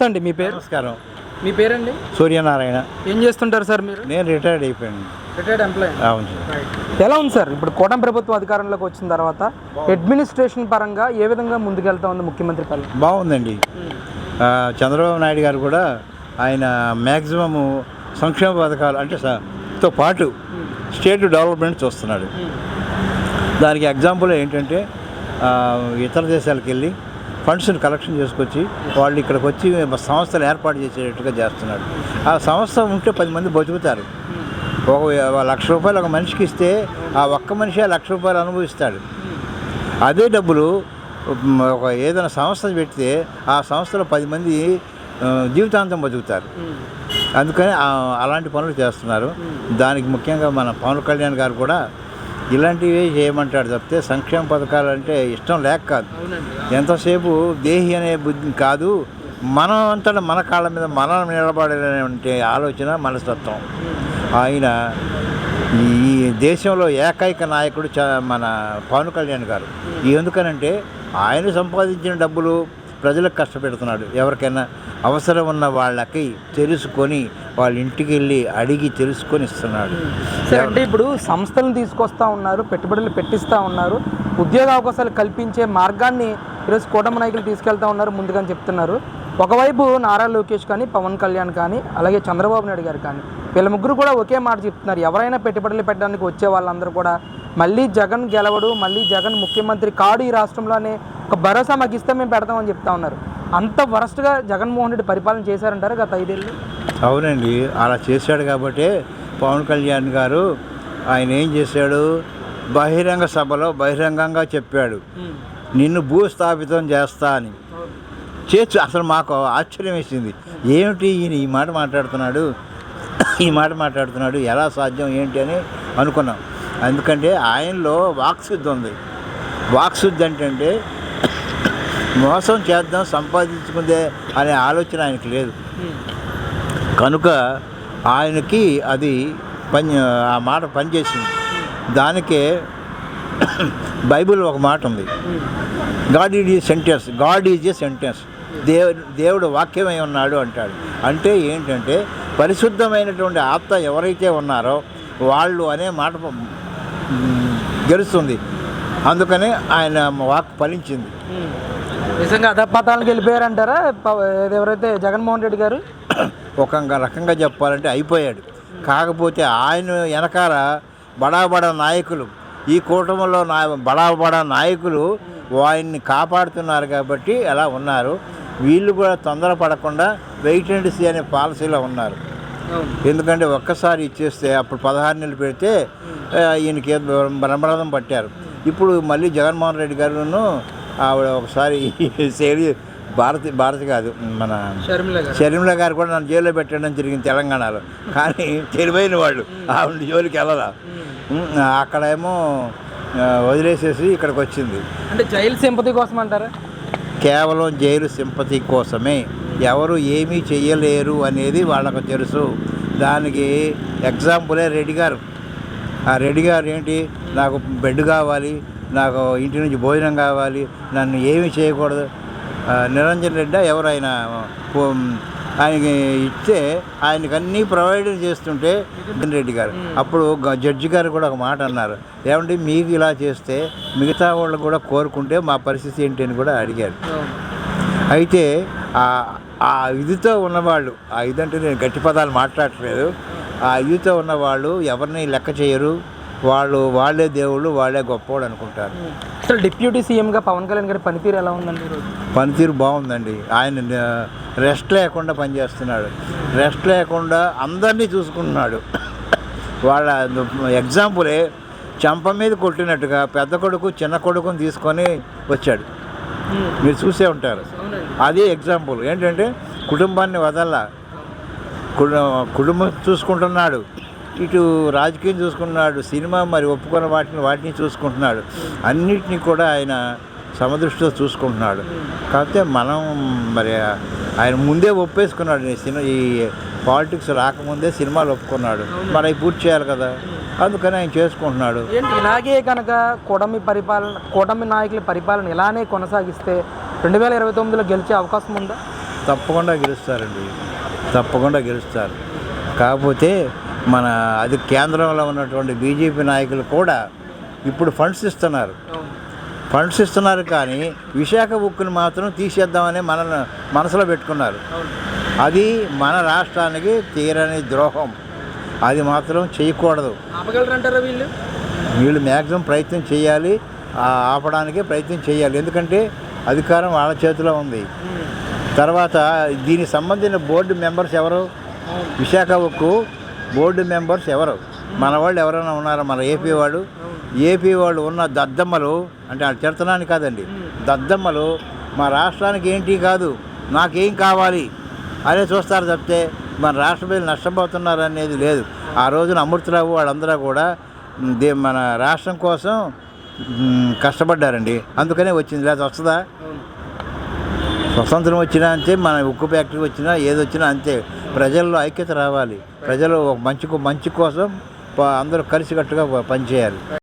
అండి మీ పేరు? నమస్కారం. మీ పేరండి? సూర్యనారాయణ. ఏం చేస్తుంటారు సార్ మీరు? నేను రిటైర్డ్ అయిపోయాను రిటైర్డ్ ఎంప్లాయీ. అవును సార్. ఎలా ఉంది సార్? ఇప్పుడు కూటమి ప్రభుత్వం అధికారంలోకి వచ్చిన తర్వాత అడ్మినిస్ట్రేషన్ పరంగా ఏ విధంగా ముందుకెళ్తా ఉంది ముఖ్యమంత్రి పాలన బాగుందండి. ఆ, చంద్రబాబు నాయుడు గారు కూడా ఆయన మ్యాక్సిమము సంక్షేమ పథకాలు అంటే స- తో పాటు స్టేట్ డెవలప్మెంట్ చూస్తున్నాడు. దానికి ఎగ్జాంపుల్ ఏంటంటే ఆ, ఇతర దేశాలకు వెళ్ళి ఫండ్స్ని కలెక్షన్ చేసుకొచ్చి వాళ్ళు ఇక్కడికి వచ్చి సంస్థలు ఏర్పాటు చేసేటట్టుగా చేస్తున్నాడు ఆ సంస్థ ఉంటే పది మంది బతుకుతారు. ఒక లక్ష రూపాయలు ఒక మనిషికి ఇస్తే ఆ ఒక్క మనిషి ఆ లక్ష రూపాయలు అనుభవిస్తాడు. అదే డబ్బులు ఒక ఏదైనా సంస్థ పెడితే ఆ సంస్థలో పది మంది జీవితాంతం బతుకుతారు. అందుకని అలాంటి పనులు చేస్తున్నారు. దానికి ముఖ్యంగా మన పవన్ కళ్యాణ్ గారు కూడా ఇలాంటివి చేయమంటాడు తప్పితే సంక్షేమ పథకాలు అంటే ఇష్టం లేక కాదు. ఎంతసేపు దేహి అనే బుద్ధి కాదు మనం అంతటా మన కాళ్ళ మీద మనం నిలబడాలనే ఆలోచన మనస్తత్వం. ఆయన ఈ దేశంలో ఏకైక నాయకుడు చ మన పవన్ కళ్యాణ్ గారు. ఎందుకనంటే ఆయన సంపాదించిన డబ్బులు ప్రజలకు కష్టపెడుతున్నాడు. ఎవరికైనా అవసరం ఉన్న వాళ్ళకి తెలుసుకొని వాళ్ళ ఇంటికి వెళ్ళి అడిగి తెలుసుకొని ఇస్తున్నాడు. సరే అంటే ఇప్పుడు సంస్థలను తీసుకొస్తా ఉన్నారు పెట్టుబడులు పెట్టిస్తా ఉన్నారు ఉద్యోగ అవకాశాలు కల్పించే మార్గాన్ని ఈరోజు కూటమి నాయకులు తీసుకెళ్తా ఉన్నారు ముందుగా చెప్తున్నారు. ఒకవైపు నారా లోకేష్ కానీ పవన్ కళ్యాణ్ కానీ అలాగే చంద్రబాబు నాయుడు గారు కానీ వీళ్ళ ముగ్గురు కూడా ఒకే మాట చెప్తున్నారు. ఎవరైనా పెట్టుబడులు పెట్టడానికి వచ్చే వాళ్ళందరూ కూడా మళ్ళీ జగన్ గెలవడు మళ్ళీ జగన్ ముఖ్యమంత్రి కాడు ఈ రాష్ట్రంలోనే ఒక భరోసా మాకు ఇస్తే మేము పెడతామని చెప్తా ఉన్నారు. అంత వరస్ట్గా జగన్మోహన్ రెడ్డి పరిపాలన చేశారంటారు గత ఐదేళ్ళు? అవునండి. అలా చేశాడు కాబట్టి పవన్ కళ్యాణ్ గారు ఆయన ఏం చేశాడు? బహిరంగ సభలో బహిరంగంగా చెప్పాడు. నిన్ను భూస్థాపితం చేస్తా అని. చేర్చు అసలు మాకు ఆశ్చర్యం వేసింది. ఏమిటి ఈయన ఈ మాట మాట్లాడుతున్నాడు? ఈ మాట మాట్లాడుతున్నాడు? ఎలా సాధ్యం? ఏంటి అని అనుకున్నాం. ఎందుకంటే ఆయనలో వాక్శుద్ధి ఉంది. వాక్శుద్ధి అంటే మోసం చేద్దాం సంపాదించుకుందే అనే ఆలోచన ఆయనకి లేదు. కనుక ఆయనకి అది పని ఆ మాట పనిచేసింది. దానికే బైబిల్ ఒక మాట ఉంది. God is a sentence God is a sentence. దేవు దేవుడు వాక్యమై ఉన్నాడు అంటాడు. అంటే ఏంటంటే పరిశుద్ధమైనటువంటి ఆత్మ ఎవరైతే ఉన్నారో వాళ్ళు అనే మాట గెలుస్తుంది. అందుకనే ఆయన వాక్ ఫలించింది. నిజంగా అధపాతాలకు వెళ్ళిపోయారంటారా? ఎవరైతే జగన్మోహన్ రెడ్డి గారు? ఒక రకంగా చెప్పాలంటే అయిపోయాడు. కాకపోతే ఆయన వెనకాల బడా బడా నాయకులు ఈ కూటమిలో నా బడా బడా నాయకులు ఆయన్ని కాపాడుతున్నారు కాబట్టి అలా ఉన్నారు. వీళ్ళు కూడా తొందరపడకుండా వెయిట్ అండ్ సీ అనే పాలసీలో ఉన్నారు. ఎందుకంటే ఒక్కసారి ఇచ్చేస్తే అప్పుడు పదహారు నెలలు పెడితే ఈయనకి బ్రహ్మరథం పట్టారు. ఇప్పుడు మళ్ళీ జగన్మోహన్ రెడ్డి గారును ఆవిడ ఒకసారి సేరి భారతి భారతి కాదు మన షర్మిల గారు. కూడా నన్ను జైల్లో పెట్టడం జరిగింది తెలంగాణలో. కానీ తెలివైన వాళ్ళు ఆవిడ జోలికి వెళ్ళరా అక్కడేమో వదిలేసేసి ఇక్కడికి వచ్చింది. అంటే జైలు సింపతి కోసం అంటారా? కేవలం జైలు సింపతి కోసమే. ఎవరు ఏమీ చెయ్యలేరు అనేది వాళ్ళకు తెలుసు. దానికి ఎగ్జాంపులే రెడ్డి గారు. ఆ రెడ్డి గారు ఏంటి? నాకు బెడ్ కావాలి నాకు ఇంటి నుంచి భోజనం కావాలి నన్ను ఏమీ చేయకూడదు. నిరంజన్ రెడ్డి ఎవరైనా ఆయనకి ఇస్తే ఆయనకి అన్నీ ప్రొవైడ్ చేస్తుంటే రెడ్డి గారు. అప్పుడు జడ్జి గారు కూడా ఒక మాట అన్నారు. ఏమంటే మీకు ఇలా చేస్తే మిగతా వాళ్ళు కూడా కోరుకుంటే మా పరిస్థితి ఏంటి అని కూడా అడిగారు. అయితే ఆ ఆ ఇదితో ఉన్నవాళ్ళు ఆ ఇదంటే నేను గట్టి పదాలు మాట్లాడట్లేదు. ఆ ఇదితో ఉన్నవాళ్ళు ఎవరిని లెక్క చేయరు. వాళ్ళు వాళ్ళే దేవుళ్ళు వాళ్ళే గొప్పవాడు అనుకుంటారు. అసలు డిప్యూటీ సీఎంగా పవన్ కళ్యాణ్ గారి పనితీరు ఎలా ఉందండి పనితీరు బాగుందండి. ఆయన రెస్ట్ లేకుండా పనిచేస్తున్నాడు. రెస్ట్ లేకుండా అందరినీ చూసుకుంటున్నాడు. వాళ్ళ ఎగ్జాంపులే చెంప మీద కొట్టినట్టుగా పెద్ద కొడుకు చిన్న కొడుకుని తీసుకొని వచ్చాడు. మీరు చూసే ఉంటారు. అదే ఎగ్జాంపుల్. ఏంటంటే కుటుంబాన్ని వదల్లా. కుటుంబం కుటుంబం చూసుకుంటున్నాడు. ఇటు రాజకీయం చూసుకుంటున్నాడు సినిమా మరి ఒప్పుకున్న వాటిని వాటిని చూసుకుంటున్నాడు. అన్నిటినీ కూడా ఆయన సమదృష్టితో చూసుకుంటున్నాడు. కాకపోతే మనం మరి ఆయన ముందే ఒప్పేసుకున్నాడు ఈ సినిమా ఈ పాలిటిక్స్ రాకముందే సినిమాలు ఒప్పుకున్నాడు. మరి అవి పూర్తి చేయాలి కదా. అందుకని ఆయన చేసుకుంటున్నాడు. ఇలాగే కనుక కూటమి పరిపాలన కూటమి నాయకుల పరిపాలన ఇలానే కొనసాగిస్తే రెండు వేల ఇరవై తొమ్మిదిలో గెలిచే అవకాశం ఉందా? తప్పకుండా గెలుస్తారండి. తప్పకుండా గెలుస్తారు. కాకపోతే మన అది కేంద్రంలో ఉన్నటువంటి బీజేపీ నాయకులు కూడా ఇప్పుడు ఫండ్స్ ఇస్తున్నారు. ఫండ్స్ ఇస్తున్నారు కానీ విశాఖ ఉక్కుని మాత్రం తీసేద్దామని మన మనసులో పెట్టుకున్నారు. అది మన రాష్ట్రానికి తీరని ద్రోహం. అది మాత్రం చేయకూడదు. ఆపగలరంటారా వీళ్ళు? వీళ్ళు మ్యాక్సిమం ప్రయత్నం చేయాలి. ఆపడానికి ప్రయత్నం చేయాలి. ఎందుకంటే అధికారం వాళ్ళ చేతిలో ఉంది. తర్వాత దీనికి సంబంధించిన బోర్డు మెంబర్స్ ఎవరు? విశాఖ ఉక్కు బోర్డు మెంబర్స్ ఎవరు? మన వాళ్ళు ఎవరైనా ఉన్నారా? మన ఏపీ వాళ్ళు? ఏపీ వాళ్ళు ఉన్న దద్దమ్మలు అంటే వాళ్ళు తిడతనాన్ని కాదండి. దద్దమ్మలు మా రాష్ట్రానికి ఏంటి కాదు నాకేం కావాలి? అదే చూస్తారు తప్పితే మన రాష్ట్ర ప్రజలు నష్టపోతున్నారు అనేది లేదు. ఆ రోజున అమృతరావు వాళ్ళందరూ కూడా దే మన రాష్ట్రం కోసం కష్టపడ్డారండి. అందుకనే వచ్చింది. లేదా వస్తుందా? స్వతంత్రం వచ్చినా అంతే మన ఉక్కు ఫ్యాక్టరీ వచ్చినా ఏది వచ్చినా అంతే. ప్రజల్లో ఐక్యత రావాలి. ప్రజలు ఒక మంచి మంచి కోసం అందరూ కలిసికట్టుగా పనిచేయాలి.